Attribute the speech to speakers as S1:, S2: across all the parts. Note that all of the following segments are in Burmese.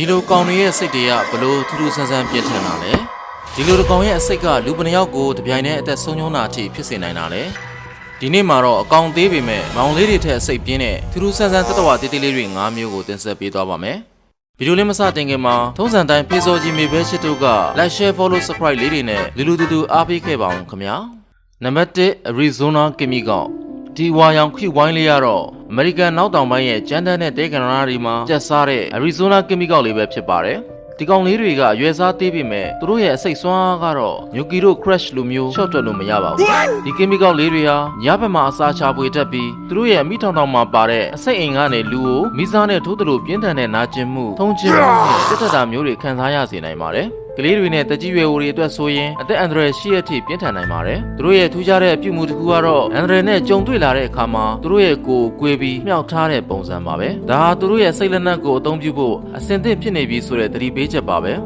S1: ဒီလိုကောင်တွေရဲ့စိတ်တွေကဘလို့ထူးထူးဆန်းဆန်းပြင်းထန်တာလဲဒီလိုတစ်ကောင်ရဲ့အစိတ်ကလူပနှစ်ယောက်ကိုတပြိုင်တည်းအသက်ဆုံးရှုံးတာအထိဖြစ်စေနိုင်တာလဲဒီနေ့မှာတော့အကောင်သေးပေမဲ့မောင်လေးတွေထက်အစိတ်ပြင်းတဲ့ထူးထူးဆန်းဆန်းတတဝတေးသေးလေးတွေ၅မျိုးကိုတင်ဆက်ပေးသွားပါမယ်ဗီဒီယိုလေးမစတင်ခင်မှာထုံးစံတိုင်းဖေစောကြီးမေဘဲရှစ်တို့က like share follow subscribe လေးတွေနဲ့လူလူတူတူအားပေးခဲ့ပါအောင်ခင်ဗျာနံပါတ်1 Arizona Kimi ကောင်ဒီဝါရောင်ခွိဝိုင်းလေးကတော့ အမေရိကန်နောက်တောင်ပိုင်းရဲ့ကျန်းတန်းတဲ့တဲကန်နာတွေမှာကျက်စားတဲ့ Arizona Kimi ကောင်လေးပဲဖြစ်ပါတယ်ဒီကောင်လေးတွေကအရွယ်စားသေးပေမဲ့သူတို့ရဲ့အစိတ်စွမ်းအားကတော့ Yuki တို့ crash လိုမျိုးရှော့တွက်လို့မရပါဘူးဒီ Kimi ကောင်လေးတွေဟာညဘက်မှာအစာချပွေတတ်ပြီးသူတို့ရဲ့မိထောင်ထောင်မှာပါတဲ့အစိတ်အိမ်ကနေလူကိုမိစားနဲ့ထိုးသလိုပြင်းထန်တဲ့နာကျင်မှုထုံးချင်းမှုနဲ့တက်တက်တာမျိုးတွေခံစားရစေနိုင်ပါတယ် ကလေးတွေနဲ့တကြီးရွယ်အိုတွေအတွက်ဆိုရင်အသက်အန္တရာယ်ရှိရထိပြင်းထန်နိုင်ပါတယ်။သူတို့ရဲ့ထူးခြားတဲ့အပြုအမူတစ်ခုကတော့အန္တရာယ်နဲ့ကြုံတွေ့လာတဲ့အခါမှာသူတို့ရဲ့ကိုယ်ကိုယ်ပြီးမြှောက်ထားတဲ့ပုံစံပါပဲ။ဒါဟာသူတို့ရဲ့စိတ်လက်နက်ကိုအသုံးပြုဖို့အဆင်သင့်ဖြစ်နေပြီဆိုတဲ့သတိပေးချက်ပါပဲ။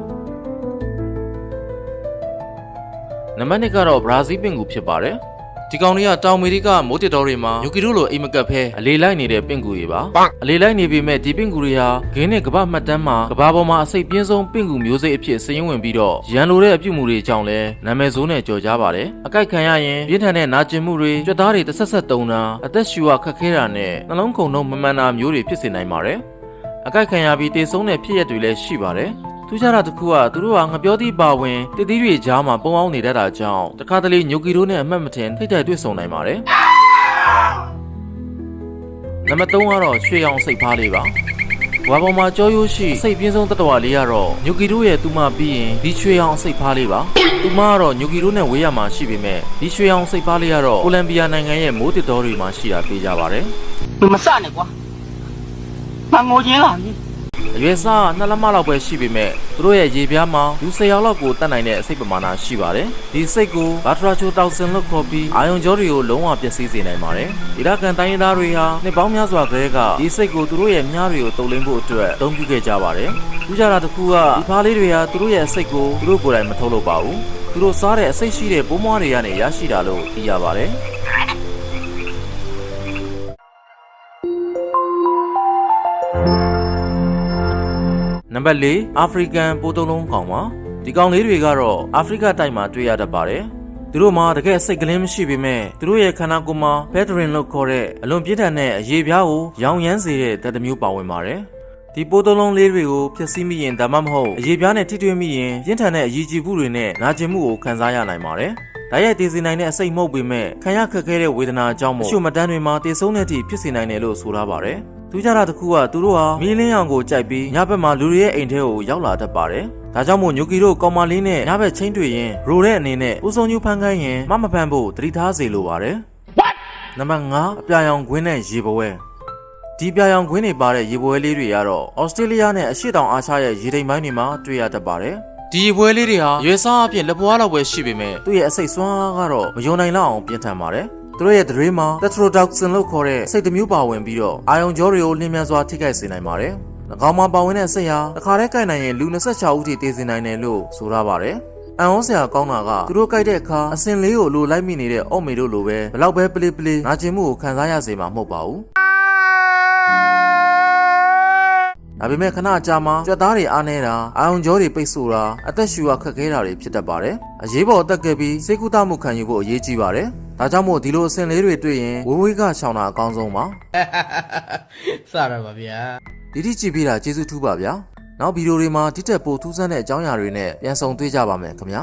S1: နံပါတ်2ကတော့ဘရာဇီးပင်ကူဖြစ်ပါတယ်။ ဒီကောင်တွေကတောင်အမေရိကမိုးတစ်တော်တွေမှာယူကီတို့လိုအိမ်မကပ်ဖဲအလေလိုက်နေတဲ့ပင့်ကူတွေပါအလေလိုက်နေပေမဲ့ဒီပင့်ကူတွေဟာဂင်းနဲ့ကမ္ဘာမှတ်တမ်းမှာကမ္ဘာပေါ်မှာအစိတ်ပြင်းဆုံးပင့်ကူမျိုးစိတ်အဖြစ်စည်ရင်ဝင်ပြီးတော့ရန်လိုတဲ့အပြုတ်မှုတွေကြောင့်လဲနာမည်ဆိုးနဲ့ကြော်ကြပါတယ်အကိုက်ခံရရင်ပြင်းထန်တဲ့နာကျင်မှုတွေကြွက်သားတွေတစ်ဆက်ဆက်တုံတာအသက်ရှူရခက်ခဲတာနဲ့နှလုံးခုန်တော့မမှန်တာမျိုးတွေဖြစ်စေနိုင်ပါတယ်အကိုက်ခံရပြီးတေဆုံးတဲ့ဖြစ်ရက်တွေလည်းရှိပါတယ် သူကြတာတစ်ခုကသူတို့ဟာငပြောသည့်ပါဝင်တတိတွေကြားမှာပုံအောင်နေတတ်တာကြောင့်တခါတလေညိုကီတို့နဲ့အမှတ်မထင်ထိတ်တိုက်တွေ့ဆုံနိုင်ပါတယ်။နံပါတ်3ကတော့ရွှေအောင်စိတ်ဖားလေးပါ။ဝါပေါ်မှာကြောရိုးရှိစိတ်ပြင်းဆုံးတတဝါလေးကတော့ညိုကီတို့ရဲ့သူမပြီးရင်ဒီရွှေအောင်စိတ်ဖားလေးပါ။သူမကတော့ညိုကီတို့နဲ့ဝေးရမှာရှိပေမဲ့ဒီရွှေအောင်စိတ်ဖားလေးကတော့ကိုလံဘီယာနိုင်ငံရဲ့မိုးတစ်တော်တွေမှာရှိတာတွေ့ကြပါတယ်။
S2: မစနဲ့ကွာ။မငိုချင်းလား။
S1: အရွယ်စားနှစ်လက်မလောက်ပဲရှိပေမဲ့သူတို့ရဲ့ရေပြားမှာလူ၁၀ယောက်လောက်ကိုတတ်နိုင်တဲ့အစိတ်ပမာဏရှိပါတယ်။ဒီစိတ်ကိုဘာထရာချိုတောက်စင်လို့ခေါ်ပြီးအာယုံကြောတွေကိုလုံးဝပျက်စီးစေနိုင်ပါတယ်။ဒီလကန်တိုင်းရင်းသားတွေဟာနှစ်ပေါင်းများစွာကတည်းကဒီစိတ်ကိုသူတို့ရဲ့မြားတွေကိုတုံလင်းဖို့အတွက်အသုံးပြုခဲ့ကြပါတယ်။ထူးခြားတာတစ်ခုကဒီဖားလေးတွေဟာသူတို့ရဲ့စိတ်ကိုသူတို့ကိုယ်တိုင်မထုတ်လို့ပါဘူး။သူတို့စားတဲ့အစိတ်ရှိတဲ့ပိုးမွားတွေကနေရရှိတာလို့သိရပါတယ်။ နံပါတ်၄အာဖရိကန်ပိုးတုံးလုံးကောင်ပါဒီကောင်လေးတွေကတော့အာဖရိကတိုက်မှာတွေ့ရတတ်ပါတယ်သူတို့မှာတကယ်စိတ်ကလင်းမရှိပေမဲ့သူတို့ရဲ့ခန္ဓာကိုယ်မှာဘက်ဒရင်လို့ခေါ်တဲ့အလွန်ပြင်းထန်တဲ့အရေးပြားကိုရောင်ရမ်းစေတဲ့ဓာတ်တစ်မျိုးပါဝင်ပါတယ်ဒီပိုးတုံးလုံးလေးတွေကိုဖျက်ဆီးမိရင်ဒါမှမဟုတ်အရေးပြားနဲ့ထိတွေ့မိရင်ပြင်းထန်တဲ့အရေးကြီးမှုတွေနဲ့နာကျင်မှုကိုခံစားရနိုင်ပါတယ်။ဒါရိုက်တည်စေနိုင်တဲ့အစိတ်မဟုတ်ပေမဲ့ခံရခက်ခဲတဲ့ဝေဒနာအကြောင်းမို့အချို့မတန်းတွေမှာတည်ဆုံးတဲ့အထိဖြစ်စေနိုင်တယ်လို့ဆိုထားပါတယ်။ သူကြတာတစ်ခုကသူတို့ဟာမီးလင်းရောင်ကိုကြိုက်ပြီးညဘက်မှာလူတွေရဲ့အိမ်ထဲကိုရောက်လာတတ်ပါတယ်။ဒါကြောင့်မို့ညိုကီတို့ကောင်မလေးနဲ့ညဘက်ချင်းတွေ့ရင်ရိုတဲ့အနေနဲ့ဦးဆုံးညူဖန်ခိုင်းရင်မမဖန်ဖို့သတိထားစေလိုပါတယ်။နံပါတ်5အပြာရောင်ခွင်းနဲ့ရေပွဲဒီပြာရောင်ခွင်းတွေပါတဲ့ရေပွဲလေးတွေကတော့ဩစတြေးလျနဲ့အရှေ့တောင်အာရှရဲ့ရေတိမ်ပိုင်းတွေမှာတွေ့ရတတ်ပါတယ်ဒီရေပွဲလေးတွေဟာရွေးစားအပြင်လက်ပွားလောက်ပဲရှိပေမဲ့သူ့ရဲ့အစိတ်စွမ်းအားကတော့မယုံနိုင်လောက်အောင်ပြင်းထန်ပါတယ် သူတို့ရဲ့ဒရေးမှာ tetrodotoxin လို့ခေါ်တဲ့စိတ်တစ်မျိုးပါဝင်ပြီးတော့အာယုံကြောတွေကိုလင်းမြန်စွာထိခိုက်စေနိုင်ပါတယ်။၎င်းမှာပါဝင်တဲ့စိတ်ဟာတစ်ခါတည်းကိုက်နိုင်ရင်လူ26ဦးထိတည်စေနိုင်တယ်လို့ဆိုထားပါတယ်။အန်ဩစရာကောင်းတာကသူတို့ကြိုက်တဲ့အခါအစင်လေးကိုလိုလိုက်မိနေတဲ့အော့မေတို့လိုပဲဘလောက်ပဲပလေးပလေးနာကျင်မှုကိုခံစားရစေမှာမဟုတ်ပါဘူး။ဒါပေမဲ့ခဏကြာမှကြွက်သားတွေအားနေတာအာယုံကြောတွေပိတ်ဆို့တာအသက်ရှူရခက်ခဲတာတွေဖြစ်တတ်ပါတယ်။အရေးပေါ်အသက်ကယ်ပြီးစိတ်ကူးတမှုခံယူဖို့အရေးကြီးပါတယ်။ ဒါကြောင့်မို့ဒီလိုအစင်လေးတွေတွေ့ရင်ဝေးဝေးကရှောင်တာအကောင်းဆုံးပါ
S2: စရပါဗျာ
S1: ဒီတိကြည့်ပေးတာကျေးဇူးထူးပါဗျာနောက်ဗီဒီယိုတွေမှာတိတက်ပို့ထူးဆန်းတဲ့အကြောင်းအရာတွေနဲ့ပြန်ဆောင်တွေ့ကြပါမယ်ခင်ဗျာ